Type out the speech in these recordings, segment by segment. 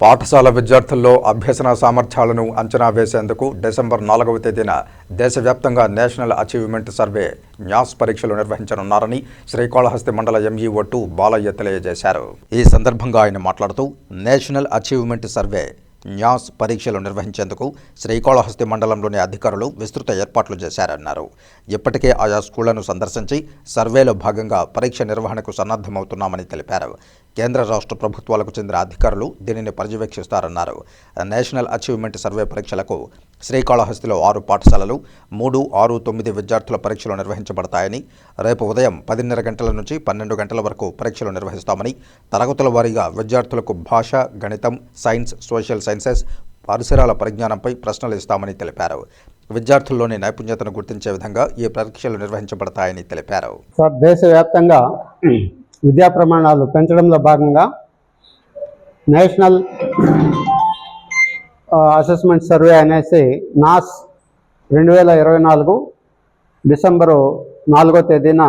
పాఠశాల విద్యార్థుల్లో అభ్యసన సామర్థ్యాలను అంచనా వేసేందుకు డిసెంబర్ నాలుగవ తేదీన దేశవ్యాప్తంగా నేషనల్ అచీవ్మెంట్ సర్వే న్యాస్ పరీక్షలు నిర్వహించనున్నారని శ్రీకాళహస్తి మండల ఎంఈఓ టూ బాలయ్య తెలియజేశారు. ఈ సందర్భంగా ఆయన మాట్లాడుతూ నేషనల్ అచీవ్మెంట్ సర్వే న్యాస్ పరీక్షలు నిర్వహించేందుకు శ్రీకాళహస్తి మండలంలోని అధికారులు విస్తృత ఏర్పాట్లు చేశారన్నారు. ఇప్పటికే ఆయా స్కూళ్ళను సందర్శించి సర్వేలో భాగంగా పరీక్ష నిర్వహణకు సన్నద్ధమవుతున్నామని తెలిపారు. కేంద్ర రాష్ట్ర ప్రభుత్వాలకు చెందిన అధికారులు దీనిని పర్యవేక్షిస్తారన్నారు. నేషనల్ అచీవ్మెంట్ సర్వే పరీక్షలకు శ్రీకాళహస్తిలో ఆరు పాఠశాలలు మూడు ఆరు తొమ్మిది విద్యార్థుల పరీక్షలు నిర్వహించబడతాయని రేపు ఉదయం పదిన్నర గంటల నుంచి పన్నెండు గంటల వరకు పరీక్షలు నిర్వహిస్తామని తరగతుల వారీగా విద్యార్థులకు భాష గణితం సైన్స్ సోషల్ సైన్సెస్ పరిసరాల పరిజ్ఞానంపై ప్రశ్నలు ఇస్తామని తెలిపారు. విద్యార్థుల్లోని నైపుణ్యతను గుర్తించే విధంగా ఈ పరీక్షలు నిర్వహించబడతాయని తెలిపారు. సార్ దేశవ్యాప్తంగా విద్యా ప్రమాణాలు పెంచడంలో భాగంగా నేషనల్ అసెస్మెంట్ సర్వే అనేసి నాస్ రెండు వేల ఇరవై నాలుగు డిసెంబరు నాలుగో తేదీన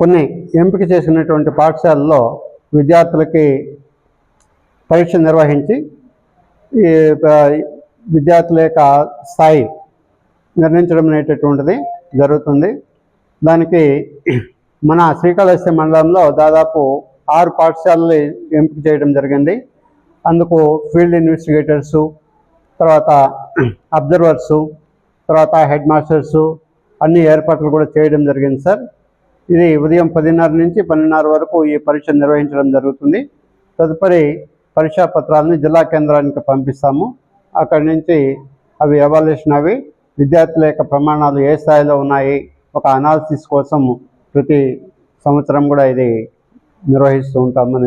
కొన్ని ఎంపిక చేసినటువంటి పాఠశాలల్లో విద్యార్థులకి పరీక్ష నిర్వహించి ఈ విద్యార్థుల యొక్క స్థాయి నిర్ణయించడం అనేటటువంటిది జరుగుతుంది. దానికి మన శ్రీకాళహస్తి మండలంలో దాదాపు ఆరు పాఠశాలలు ఎంపిక చేయడం జరిగింది. అందుకు ఫీల్డ్ ఇన్వెస్టిగేటర్సు తర్వాత అబ్జర్వర్సు తర్వాత హెడ్ మాస్టర్సు అన్ని ఏర్పాట్లు కూడా చేయడం జరిగింది సార్. ఇది ఉదయం పదిన్నర నుంచి పన్నెండున్నర వరకు ఈ పరీక్ష నిర్వహించడం జరుగుతుంది. తదుపరి పరీక్షా పత్రాలని జిల్లా కేంద్రానికి పంపిస్తాము. అక్కడి నుంచి అవి ఎవాల్యుయేషన్ అవి విద్యార్థుల యొక్క ప్రమాణాలు ఏ స్థాయిలో ఉన్నాయి ఒక అనాలిసిస్ కోసం ప్రతి సంవత్సరం కూడా ఇది నిర్వహిస్తూ ఉంటాం